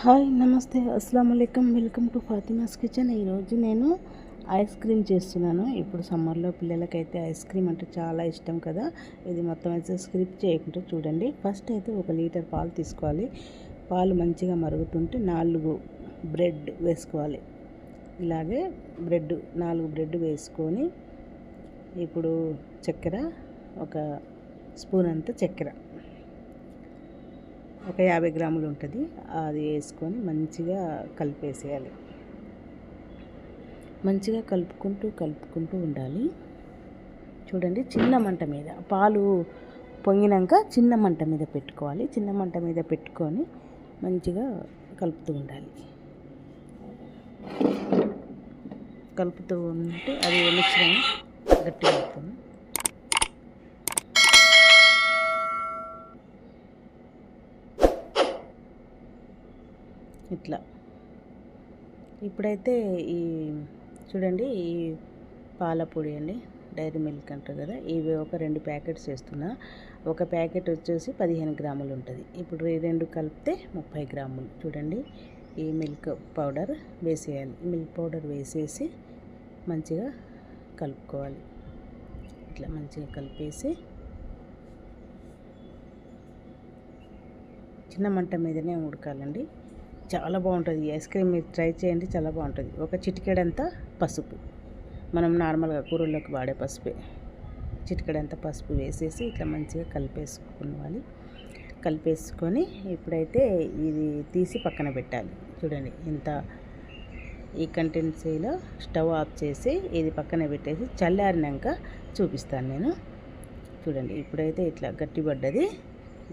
Hi namaste. అస్సలం అయికం welcome to Fatima's kitchen. ఈరోజు నేను ఐస్ క్రీమ్ చేస్తున్నాను. ఇప్పుడు సమ్మర్లో పిల్లలకైతే ఐస్ క్రీమ్ అంటే చాలా ఇష్టం కదా. ఇది మొత్తం అయితే స్క్రిప్ చేయకుండా చూడండి. ఫస్ట్ అయితే ఒక లీటర్ పాలు తీసుకోవాలి. పాలు మంచిగా మరుగుతుంటే నాలుగు బ్రెడ్ వేసుకోవాలి. ఇలాగే బ్రెడ్ నాలుగు బ్రెడ్ వేసుకొని ఇప్పుడు చక్కెర ఒక స్పూన్ అంత చక్కెర. ఒక యాభై గ్రాములు ఉంటుంది. అది వేసుకొని మంచిగా కలిపేసేయాలి. మంచిగా కలుపుకుంటూ కలుపుకుంటూ ఉండాలి. చూడండి చిన్న మంట మీద పాలు పొంగినాక చిన్న మంట మీద పెట్టుకోవాలి. చిన్న మంట మీద పెట్టుకొని మంచిగా కలుపుతూ ఉండాలి. కలుపుతూ ఉంటే అది మిశ్రమం గట్టిగా అవుతుంది. ఇట్లా. ఇప్పుడైతే ఈ చూడండి ఈ పాలపొడి అండి డైరీ మిల్క్ అంటారు కదా ఇవి ఒక రెండు ప్యాకెట్స్ వేస్తున్నా ఒక ప్యాకెట్ వచ్చేసి పదిహేను గ్రాములు ఉంటుంది. ఇప్పుడు ఈ రెండు కలిపితే ముప్పై గ్రాములు. చూడండి ఈ మిల్క్ పౌడర్ వేసేయాలి. మిల్క్ పౌడర్ వేసేసి మంచిగా కలుపుకోవాలి. ఇట్లా మంచిగా కలిపేసి చిన్న మంట మీదనే ఉడకాలండి. చాలా బాగుంటుంది. ఈ ఐస్ క్రీమ్ మీరు ట్రై చేయండి చాలా బాగుంటుంది. ఒక చిటికెడంతా పసుపు. మనం నార్మల్గా కూరల్లోకి వాడే పసుపే. చిటికెడంతా పసుపు వేసేసి ఇట్లా మంచిగా కలిపేసుకోవాలి కలిపేసుకొని ఇప్పుడైతే ఇది తీసి పక్కన పెట్టాలి. చూడండి ఇంత ఈ కంటెన్సీలో స్టవ్ ఆఫ్ చేసి ఇది పక్కన పెట్టేసి చల్లారినాక చూపిస్తాను నేను. చూడండి ఇప్పుడైతే ఇట్లా గట్టిపడ్డది.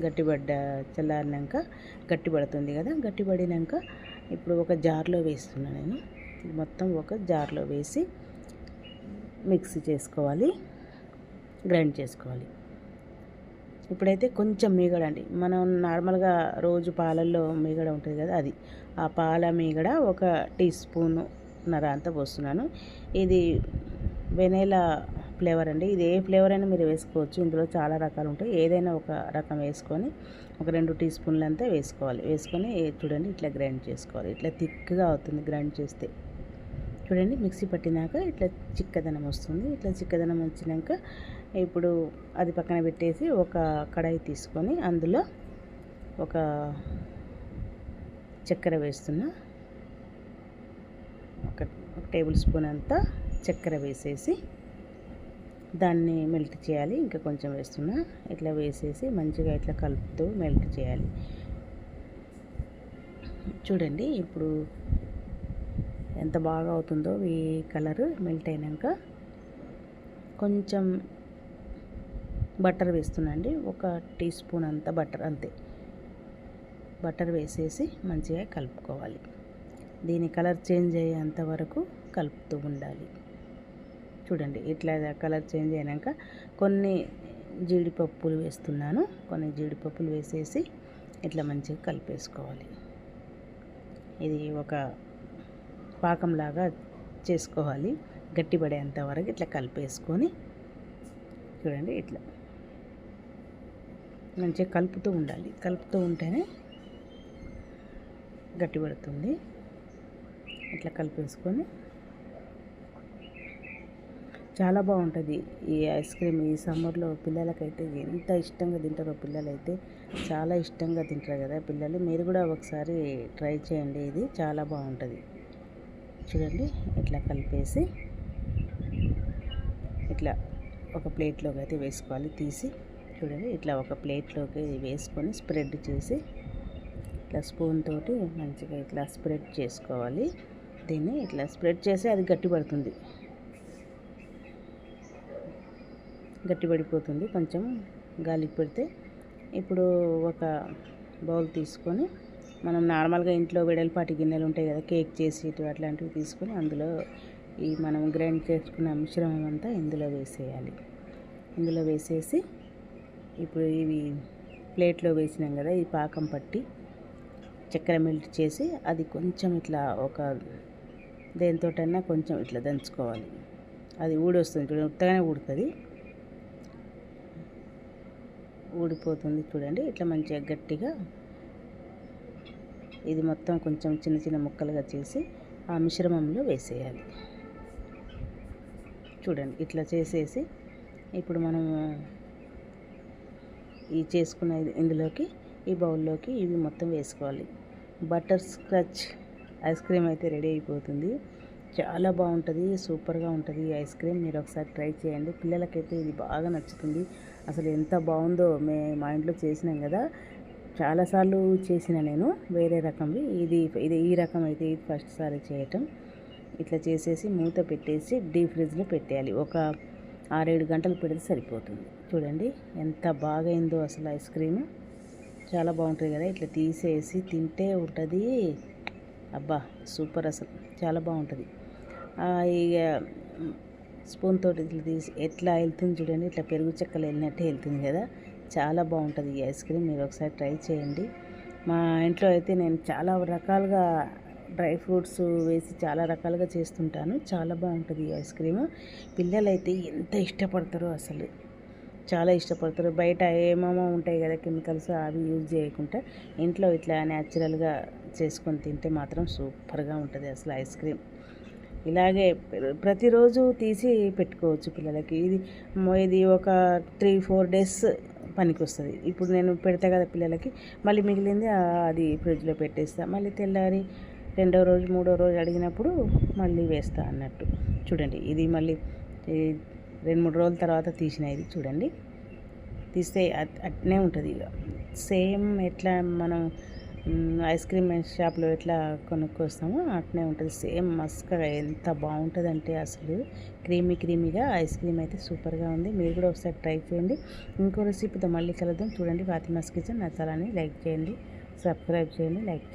గట్టిపడ్డ చల్లారినాక గట్టిపడుతుంది కదా గట్టిపడినాక ఇప్పుడు ఒక జార్లో వేస్తున్నాను నేను. మొత్తం ఒక జార్లో వేసి మిక్సీ చేసుకోవాలి గ్రైండ్ చేసుకోవాలి. ఇప్పుడైతే కొంచెం మీగడండి మనం నార్మల్గా రోజు పాలల్లో మీగడ ఉంటుంది కదా అది. ఆ పాల మీగడ ఒక టీ స్పూన్ నర అంతా పోస్తున్నాను. ఇది వెనేలా ఫ్లేవర్ అండి. ఇది ఏ ఫ్లేవర్ అయినా మీరు వేసుకోవచ్చు. ఇందులో చాలా రకాలు ఉంటాయి. ఏదైనా ఒక రకం వేసుకొని ఒక రెండు టీ స్పూన్లు అంతా వేసుకోవాలి. వేసుకొని చూడండి ఇట్లా గ్రైండ్ చేసుకోవాలి. ఇట్లా థిక్గా అవుతుంది గ్రైండ్ చేస్తే. చూడండి మిక్సీ పట్టినాక ఇట్లా చిక్కదనం వస్తుంది. ఇట్లా చిక్కదనం వచ్చినాక ఇప్పుడు అది పక్కన పెట్టేసి ఒక కడాయి తీసుకొని అందులో ఒక చక్కెర వేస్తున్నా ఒక టేబుల్ స్పూన్ అంతా చక్కెర వేసేసి దాన్ని మెల్ట్ చేయాలి. ఇంకా కొంచెం వేస్తున్నా. ఇట్లా వేసేసి మంచిగా ఇట్లా కలుపుతూ మెల్ట్ చేయాలి. చూడండి ఇప్పుడు ఎంత బాగా అవుతుందో ఈ కలర్ మెల్ట్ అయినాక కొంచెం బటర్ వేస్తున్నాండి ఒక టీ స్పూన్ అంత బటర్ అంతే. బటర్ వేసేసి మంచిగా కలుపుకోవాలి. దీని కలర్ చేంజ్ అయ్యేంత వరకు కలుపుతూ ఉండాలి. చూడండి ఇట్లా కలర్ చేంజ్ అయినాక కొన్ని జీడిపప్పులు వేస్తున్నాను. కొన్ని జీడిపప్పులు వేసేసి ఇట్లా మంచిగా కలిపేసుకోవాలి. ఇది ఒక పాకంలాగా చేసుకోవాలి. గట్టిపడేంత వరకు ఇట్లా కలిపేసుకొని చూడండి ఇట్లా మంచిగా కలుపుతూ ఉండాలి. కలుపుతూ ఉంటేనే గట్టిపడుతుంది ఇట్లా కలిపేసుకొని చాలా బాగుంటుంది. ఈ ఐస్ క్రీమ్ ఈ సమ్మర్లో పిల్లలకైతే ఎంత ఇష్టంగా తింటారో పిల్లలైతే చాలా ఇష్టంగా తింటారు కదా పిల్లలు. మీరు కూడా ఒకసారి ట్రై చేయండి. ఇది చాలా బాగుంటుంది. చూడండి ఇట్లా కలిపేసి ఇట్లా ఒక ప్లేట్లోకి అయితే వేసుకోవాలి. తీసి చూడండి ఇట్లా ఒక ప్లేట్లోకి వేసుకొని స్ప్రెడ్ చేసి ఇట్లా స్పూన్ తోటి మంచిగా ఇట్లా స్ప్రెడ్ చేసుకోవాలి. దీన్ని ఇట్లా స్ప్రెడ్ చేసి అది గట్టి గట్టిపడిపోతుంది. కొంచెం గాలికి పెడితే ఇప్పుడు ఒక బౌల్ తీసుకొని మనం నార్మల్గా ఇంట్లో వెడల్పాటి గిన్నెలు ఉంటాయి కదా కేక్ చేసి అట్లాంటివి తీసుకొని అందులో ఈ మనం గ్రైండ్ చేసుకున్న మిశ్రమం అంతా ఇందులో వేసేయాలి. ఇందులో వేసేసి ఇప్పుడు ఇవి ప్లేట్లో వేసినాం కదా ఈ పాకం పట్టి చక్కెర మెల్ట్ చేసి అది కొంచెం ఇట్లా ఒక దేనితోటన్నా కొంచెం ఇట్లా దంచుకోవాలి. అది ఊడొస్తుంది. చూడండి ఉత్తగానే ఊడుతుంది. ఊడిపోతుంది చూడండి. ఇట్లా మంచిగా గట్టిగా ఇది మొత్తం కొంచెం చిన్న చిన్న ముక్కలుగా చేసి ఆ మిశ్రమంలో వేసేయాలి. చూడండి ఇట్లా చేసేసి ఇప్పుడు మనము ఈ చేసుకున్న ఇది- ఇందులోకి ఈ బౌల్లోకి ఇవి మొత్తం వేసుకోవాలి. బటర్ స్క్రచ్ ఐస్ క్రీమ్ అయితే రెడీ అయిపోతుంది. చాలా బాగుంటుంది సూపర్గా ఉంటుంది ఈ ఐస్ క్రీమ్. మీరు ఒకసారి ట్రై చేయండి. పిల్లలకైతే ఇది బాగా నచ్చుతుంది. అసలు ఎంత బాగుందో మే మా ఇంట్లో చేసినాం కదా. చాలాసార్లు చేసిన నేను వేరే రకంవి. ఇది ఇది ఈ రకం అయితే ఇది ఫస్ట్ సారి చేయటం. ఇట్లా చేసేసి మూత పెట్టేసి డీప్ ఫ్రిడ్జ్లో పెట్టేయాలి. ఒక ఆరేడు గంటలు పెడితే సరిపోతుంది. చూడండి ఎంత బాగైందో అసలు ఐస్ క్రీమ్. చాలా బాగుంటుంది కదా. ఇట్లా తీసేసి తింటే ఉంటుంది. అబ్బా సూపర్ అసలు. చాలా బాగుంటుంది. ఇక స్పూన్ తోటి ఇట్లా తీసి ఎట్లా వెళ్తుంది చూడండి ఇట్లా పెరుగు చెక్కలు వెళ్ళినట్టే వెళ్తుంది కదా. చాలా బాగుంటుంది ఈ ఐస్ క్రీమ్ మీరు ఒకసారి ట్రై చేయండి. మా ఇంట్లో అయితే నేను చాలా రకాలుగా డ్రై ఫ్రూట్స్ వేసి చాలా రకాలుగా చేస్తుంటాను. చాలా బాగుంటుంది ఈ ఐస్ క్రీమ్. పిల్లలైతే ఎంత ఇష్టపడతారో అసలు. చాలా ఇష్టపడతారు. బయట ఏమేమో ఉంటాయి కదా కెమికల్స్ అవి యూజ్ చేయకుండా ఇంట్లో ఇట్లా న్యాచురల్గా చేసుకొని తింటే మాత్రం సూపర్గా ఉంటుంది అసలు ఐస్ క్రీమ్. ఇలాగే ప్రతిరోజు తీసి పెట్టుకోవచ్చు పిల్లలకి. ఇది ఇది ఒక త్రీ ఫోర్ డేస్ పనికి వస్తుంది ఇప్పుడు నేను పెడతా కదా పిల్లలకి మళ్ళీ మిగిలింది అది ఫ్రిడ్జ్లో పెట్టేస్తా. మళ్ళీ తెల్లారి రెండో రోజు మూడో రోజు అడిగినప్పుడు మళ్ళీ వేస్తా అన్నట్టు. చూడండి ఇది మళ్ళీ రెండు మూడు రోజుల తర్వాత తీసిన ఇది చూడండి. తీస్తే అట్- అట్నే ఉంటుంది ఇక సేమ్ ఎట్లా మనం ఐస్ క్రీమ్ షాప్లో ఎట్లా కొనుక్కొస్తామో అట్నే ఉంటుంది. సేమ్ మస్కగా ఎంత బాగుంటుందంటే అసలు క్రీమీ క్రీమీగా ఐస్ క్రీమ్ అయితే సూపర్గా ఉంది. మీరు కూడా ఒకసారి ట్రై చేయండి. ఇంకో రెసిపీతో మళ్ళీ కలుద్దాం. చూడండి ఫాతిమాస్ కిచెన్. నచ్చాలని లైక్ చేయండి సబ్స్క్రైబ్ చేయండి లైక్